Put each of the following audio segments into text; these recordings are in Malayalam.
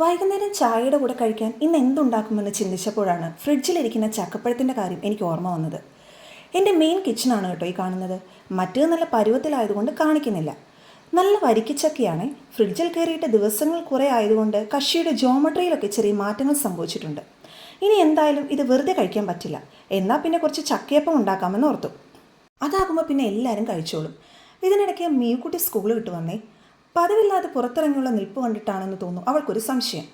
വൈകുന്നേരം ചായയുടെ കൂടെ കഴിക്കാൻ ഇന്ന് എന്തുണ്ടാക്കുമെന്ന് ചിന്തിച്ചപ്പോഴാണ് ഫ്രിഡ്ജിലിരിക്കുന്ന ചക്കപ്പഴത്തിന്റെ കാര്യം എനിക്ക് ഓർമ്മ വന്നത്. എന്റെ മെയിൻ കിച്ചണാണ് കേട്ടോ ഈ കാണുന്നത്. മറ്റേത് നല്ല പരുവത്തിലായതുകൊണ്ട് കാണിക്കുന്നില്ല. നല്ല വരിക്കച്ചക്കയാണ്. ഫ്രിഡ്ജിൽ കയറിയിട്ട് ദിവസങ്ങൾ കുറേ ആയതുകൊണ്ട് കഷിയുടെ ജോമട്രിയിലൊക്കെ ചെറിയ മാറ്റങ്ങൾ സംഭവിച്ചിട്ടുണ്ട്. ഇനി എന്തായാലും ഇത് വെറുതെ കഴിക്കാൻ പറ്റില്ല. എന്നാൽ പിന്നെ കുറച്ച് ചക്കയപ്പം ഉണ്ടാക്കാമെന്ന് ഓർത്തു. അതാകുമ്പോൾ പിന്നെ എല്ലാവരും കഴിച്ചോളും. ഇതിനിടയ്ക്ക് മീക്കുട്ടി സ്കൂൾ വിട്ട് വന്നേ. പതിവില്ലാതെ പുറത്തിറങ്ങിയുള്ള നിൽപ്പ് കണ്ടിട്ടാണെന്ന് തോന്നുന്നു. അവൾക്കൊരു സംശയം.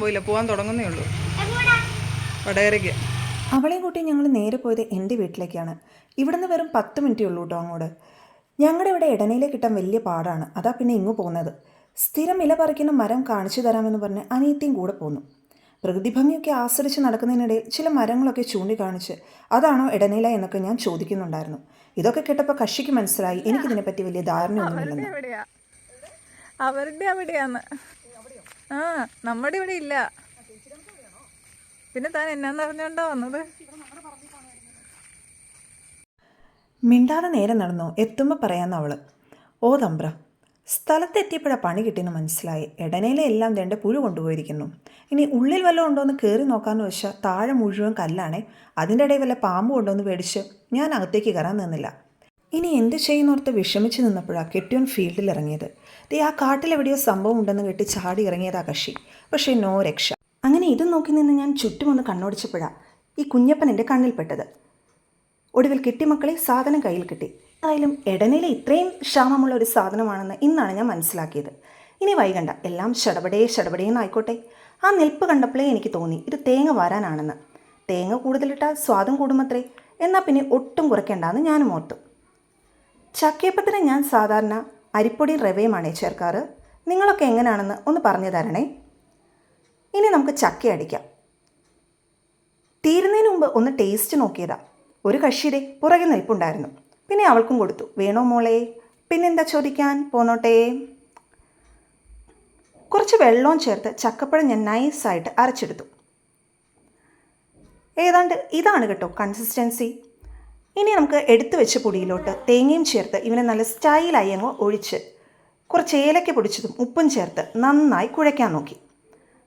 പോയില്ല പോകാൻ തുടങ്ങുന്നേ ഉള്ളൂ. വടകരയ്ക്ക്. അവളെയും കൂട്ടി ഞങ്ങൾ നേരെ പോയത് എന്റെ വീട്ടിലേക്കാണ്. ഇവിടുന്ന് വെറും പത്ത് മിനിറ്റേ ഉള്ളൂ കേട്ടോ അങ്ങോട്ട്. ഞങ്ങളുടെ ഇവിടെ ഇടനയിലേക്ക് കിട്ടാൻ വലിയ പാടാണ്. അതാ പിന്നെ ഇങ്ങു പോകുന്നത്. സ്ഥിരം ഇല പറിക്കുന്ന മരം കാണിച്ചു തരാമെന്ന് പറഞ്ഞ് അനിയത്തിയും കൂടെ പോന്നു. പ്രകൃതി ഭംഗിയൊക്കെ ആസ്വദിച്ച് നടക്കുന്നതിനിടയിൽ ചില മരങ്ങളൊക്കെ ചൂണ്ടിക്കാണിച്ച് അതാണോ ഇടനില എന്നൊക്കെ ഞാൻ ചോദിക്കുന്നുണ്ടായിരുന്നു. ഇതൊക്കെ കേട്ടപ്പോൾ കഷിക്ക് മനസ്സിലായി. എനിക്കിതിനെപ്പറ്റി വലിയ ധാരണയൊന്നുമില്ലെന്ന്. അവരുടെ അവിടെയാന്ന് ആ നമ്മുടെ ഇവിടെ ഇല്ല. പിന്നെ താൻ എന്നാന്ന് അറിഞ്ഞോണ്ടോ വന്നത്? മിണ്ടാതെ നേരെ നടന്നു എത്തുമ്പോൾ പറയാമെന്ന് അവൾ. ഓ തമ്പ്ര സ്ഥലത്തെത്തിയപ്പോഴാണ് പണി കിട്ടിയെന്ന് മനസ്സിലായി. ഇടനയിലെ എല്ലാം തേണ്ട പുഴു കൊണ്ടുപോയിരിക്കുന്നു. ഇനി ഉള്ളിൽ വല്ലതും ഉണ്ടോ എന്ന് കയറി നോക്കാമെന്ന് വെച്ചാൽ താഴെ മുഴുവൻ കല്ലാണേ. അതിന്റെ ഇടയിൽ വല്ല പാമ്പ് ഉണ്ടോ എന്ന് പേടിച്ച് ഞാൻ അകത്തേക്ക് കയറാൻ നിന്നില്ല. ഇനി എന്ത് ചെയ്യുന്നോർത്ത് വിഷമിച്ച് നിന്നപ്പോഴാണ് കെട്ടിയോൻ ഫീൽഡിൽ ഇറങ്ങിയത്. ദേ ആ കാട്ടിലെവിടെയോ സംഭവം ഉണ്ടെന്ന് കേട്ട് ചാടി ഇറങ്ങിയതാ കക്ഷി. പക്ഷേ നോ രക്ഷ. അങ്ങനെ ഇത് നോക്കി നിന്ന് ഞാൻ ചുറ്റുമൊന്ന് കണ്ണോടിച്ചപ്പോഴാണ് ഈ കുഞ്ഞപ്പൻ എന്റെ കണ്ണിൽപ്പെട്ടത് ഒടുവിൽ കിട്ടി മക്കളെ സാധനം കയ്യിൽ കിട്ടി. ഏതായാലും ഇടനില ഇത്രയും ക്ഷാമമുള്ള ഒരു സാധനമാണെന്ന് ഇന്നാണ് ഞാൻ മനസ്സിലാക്കിയത്. ഇനി വൈകണ്ട എല്ലാം ഷടപടേ ഷടപടേന്ന് ആയിക്കോട്ടെ ആ നിൽപ്പ് കണ്ടപ്പോഴേ എനിക്ക് തോന്നി ഇത് തേങ്ങ വാരാനാണെന്ന്. തേങ്ങ കൂടുതലിട്ടാൽ സ്വാദം കൂടുമത്രേ. എന്നാൽ പിന്നെ ഒട്ടും കുറയ്ക്കേണ്ടെന്ന് ഞാനും ഓർത്തു. ചക്കയപ്പത്തിന് ഞാൻ സാധാരണ അരിപ്പൊടിയും റവയുമാണേ ചേർക്കാറ്. നിങ്ങളൊക്കെ എങ്ങനെയാണെന്ന് ഒന്ന് പറഞ്ഞു തരണേ. ഇനി നമുക്ക് ചക്ക അടിക്കാം. തീരുന്നതിന് മുമ്പ് ഒന്ന് ടേസ്റ്റ് നോക്കിയതാ. ഒരു കക്ഷിയുടെ പുറകെ നിൽപ്പുണ്ടായിരുന്നു. പിന്നെ അവൾക്കും കൊടുത്തു. വേണോ മോളെ? പിന്നെന്താ ചോദിക്കാൻ പോന്നോട്ടെ? കുറച്ച് വെള്ളവും ചേർത്ത് ചക്കപ്പഴം ഞാൻ നൈസായിട്ട് അരച്ചെടുത്തു. ഏതാണ്ട് ഇതാണ് കേട്ടോ കൺസിസ്റ്റൻസി ഇനി നമുക്ക് എടുത്തു വെച്ച പൊടിയിലോട്ട് തേങ്ങയും ചേർത്ത് ഇവനെ നല്ല സ്റ്റൈലായി അങ്ങ് ഒഴിച്ച് കുറച്ച് ഏലക്ക പൊടിച്ചതും ഉപ്പും ചേർത്ത് നന്നായി കുഴയ്ക്കാൻ നോക്കി.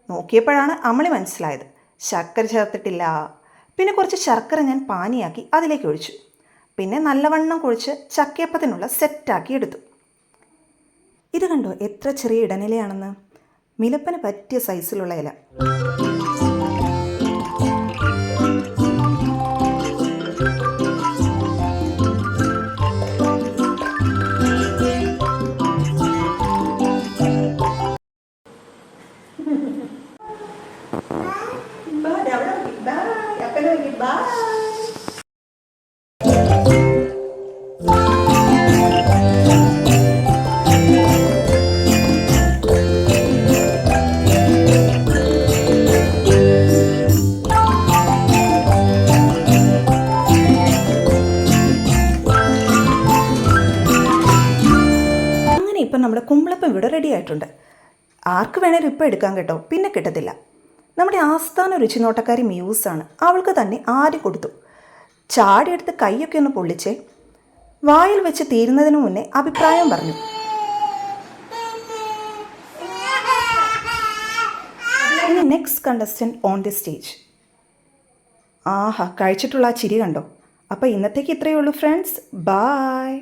നോക്കിയപ്പോഴാണ് അമളി മനസ്സിലായത്. ശർക്കര ചേർത്തിട്ടില്ല. പിന്നെ കുറച്ച് ശർക്കര ഞാൻ പാനിയാക്കി അതിലേക്ക് ഒഴിച്ചു. പിന്നെ നല്ലവണ്ണം കുഴിച്ച് ചക്കയപ്പത്തിനുള്ള സെറ്റാക്കി എടുത്തു. ഇത് കണ്ടോ എത്ര ചെറിയ ഇടനിലയാണെന്ന്? മിലപ്പന് പറ്റിയ സൈസിലുള്ള ഇല. നമ്മുടെ കുമ്പളപ്പം ഇവിടെ റെഡി ആയിട്ടുണ്ട്. ആർക്ക് വേണേലും ഇപ്പം എടുക്കാൻ കേട്ടോ. പിന്നെ കിട്ടത്തില്ല. നമ്മുടെ ആസ്ഥാന രുചിനോട്ടക്കാരി മ്യൂസാണ് അവൾക്ക് തന്നെ ആദ്യം കൊടുത്തു. ചാടിയെടുത്ത് കൈയൊക്കെ ഒന്ന് പൊള്ളിച്ചേ. വായിൽ വെച്ച് തീരുന്നതിന് മുന്നേ അഭിപ്രായം പറഞ്ഞു. Next contestant on the stage ആഹാ കഴിച്ചിട്ടുള്ള ആ ചിരി കണ്ടോ? അപ്പോൾ ഇന്നത്തേക്ക് ഇത്രയേ ഉള്ളൂ ഫ്രണ്ട്സ് ബായ്